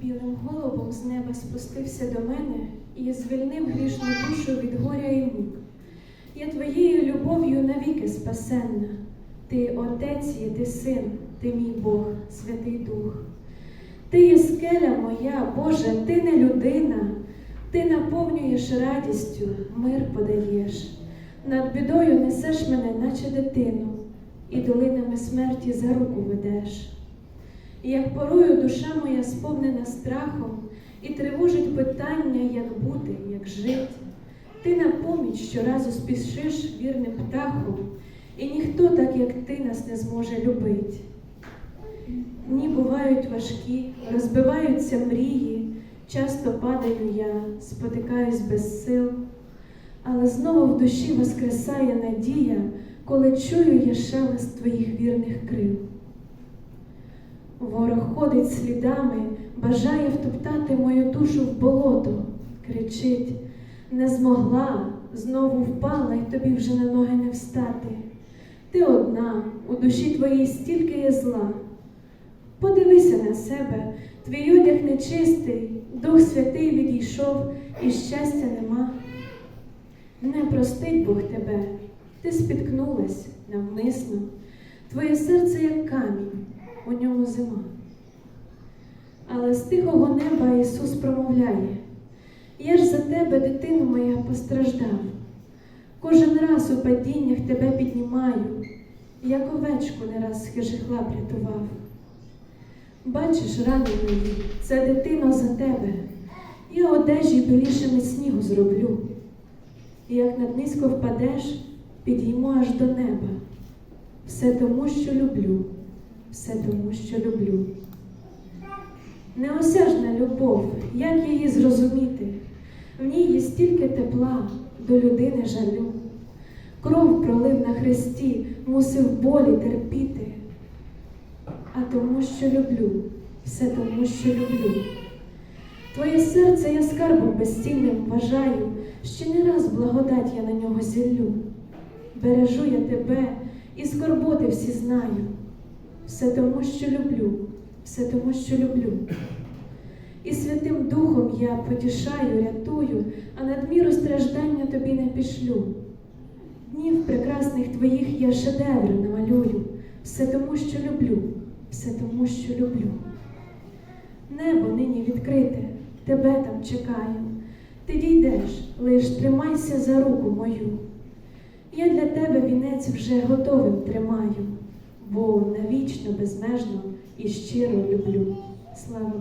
Білим голубом з неба спустився до мене і звільнив грішну душу від горя і мук. Я твоєю любов'ю навіки спасенна. Ти Отець є, ти син, ти мій Бог, Святий Дух. Ти є скеля моя, Боже, ти не людина, ти наповнюєш радістю, мир подаєш. Над бідою несеш мене, наче дитину, і долинами смерті за руку ведеш. І як порою душа моя сповнена страхом, і тривожить питання, як бути, як жити. Ти на поміч щоразу спішиш вірним птахом, і ніхто так, як ти, нас не зможе любить. Дні бувають важкі, розбиваються мрії, часто падаю я, спотикаюсь без сил, але знову в душі воскресає надія, коли чую я шелест твоїх вірних крил. Ворог ходить слідами, бажає втоптати мою душу в болото, кричить, не змогла, знову впала, і тобі вже на ноги не встати. Ти одна, у душі твоїй стільки є зла. Подивися на себе, твій одяг нечистий, Дух Святий відійшов, і щастя нема. Не простить Бог тебе, ти спіткнулась навмисно, твоє серце як камінь, у ньому зима. Але з тихого неба Ісус промовляє, я ж за тебе, дитину моя, постраждав. Кожен раз у падіннях тебе піднімаю, як овечку не раз з хижих рятував. Бачиш, рани мої, це дитино за тебе, я одежі білішими снігу зроблю. І як над низько впадеш, підійму аж до неба. Все тому, що люблю, все тому, що люблю. Неосяжна любов, як її зрозуміти? В ній є стільки тепла, до людини жалю. Кров пролив на хресті, мусив болі терпіти. А тому, що люблю, все тому, що люблю. Твоє серце я скарбом безцінним вважаю, ще не раз благодать я на нього зіллю. Бережу я тебе і скорботи всі знаю. Все тому, що люблю, все тому, що люблю. І Святим Духом я потішаю, рятую, а надміру страждання тобі не пішлю. Днів прекрасних твоїх я шедеври намалюю, все тому, що люблю, все тому, що люблю. Небо нині відкрите, тебе там чекаю. Ти дійдеш, лиш тримайся за руку мою. Я для тебе вінець вже готовим тримаю, бо навічно безмежно і щиро люблю. Слава